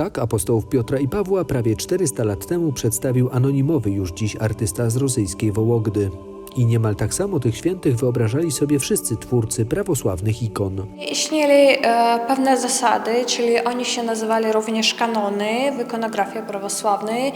Tak apostołów Piotra i Pawła prawie 400 lat temu przedstawił anonimowy już dziś artysta z rosyjskiej Wołogdy. I niemal tak samo tych świętych wyobrażali sobie wszyscy twórcy prawosławnych ikon. Istnieli e, pewne zasady, czyli oni się nazywali również kanony w ikonografii prawosławnej,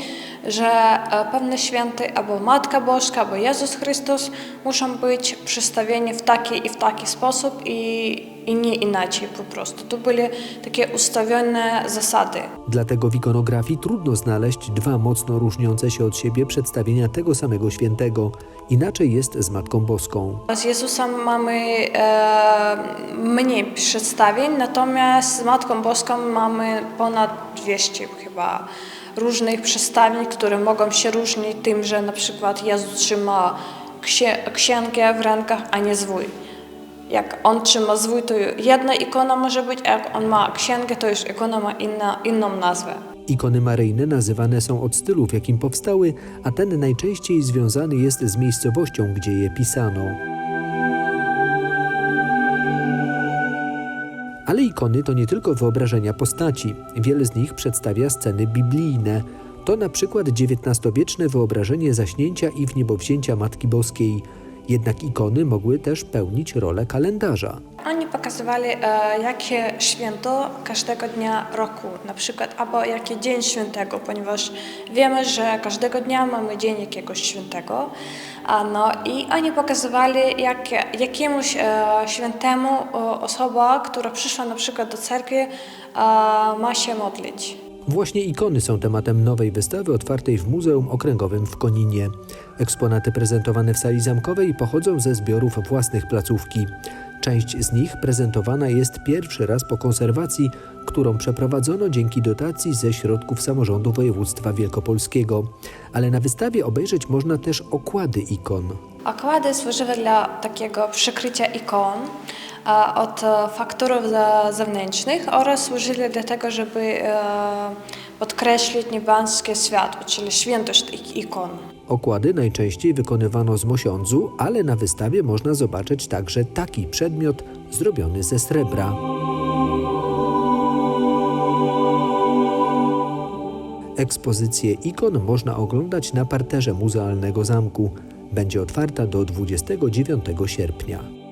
że e, pewne święty albo Matka Boska, albo Jezus Chrystus muszą być przedstawieni w taki i w taki sposób i, i nie inaczej po prostu. To były takie ustawione zasady. Dlatego w ikonografii trudno znaleźć dwa mocno różniące się od siebie przedstawienia tego samego świętego. Inaczej jest z Matką Boską. Z Jezusem mamy e, mniej przedstawień, natomiast z Matką Boską mamy ponad 200 chyba różnych przedstawień, które mogą się różnić tym, że na przykład Jezus trzyma księ, księgę w rękach, a nie zwój. Jak on trzyma zwój, to jedna ikona może być, a jak on ma księgę, to już ikona ma inna, inną nazwę. Ikony maryjne nazywane są od stylu, w jakim powstały, a ten najczęściej związany jest z miejscowością, gdzie je pisano. Ale ikony to nie tylko wyobrażenia postaci. Wiele z nich przedstawia sceny biblijne. To na przykład XIX-wieczne wyobrażenie zaśnięcia i wniebowzięcia Matki Boskiej. Jednak ikony mogły też pełnić rolę kalendarza. Oni pokazywali, e, jakie święto każdego dnia roku, na przykład, albo jaki dzień świętego, ponieważ wiemy, że każdego dnia mamy dzień jakiegoś świętego. A no i oni pokazywali, jak, jakiemuś e, świętemu o, osoba, która przyszła na przykład do cerkwi, e, ma się modlić. Właśnie ikony są tematem nowej wystawy otwartej w Muzeum Okręgowym w Koninie. Eksponaty prezentowane w sali zamkowej pochodzą ze zbiorów własnych placówki. Część z nich prezentowana jest pierwszy raz po konserwacji, którą przeprowadzono dzięki dotacji ze środków samorządu województwa wielkopolskiego. Ale na wystawie obejrzeć można też okłady ikon. Okłady służyły dla takiego przykrycia ikon od e, fakturów za- zewnętrznych oraz służyły do tego, żeby e, podkreślić niebiańskie światło, czyli świętość ikon. Okłady najczęściej wykonywano z mosiądzu, ale na wystawie można zobaczyć także taki przedmiot zrobiony ze srebra. Ekspozycję ikon można oglądać na parterze muzealnego zamku. Będzie otwarta do 29 sierpnia.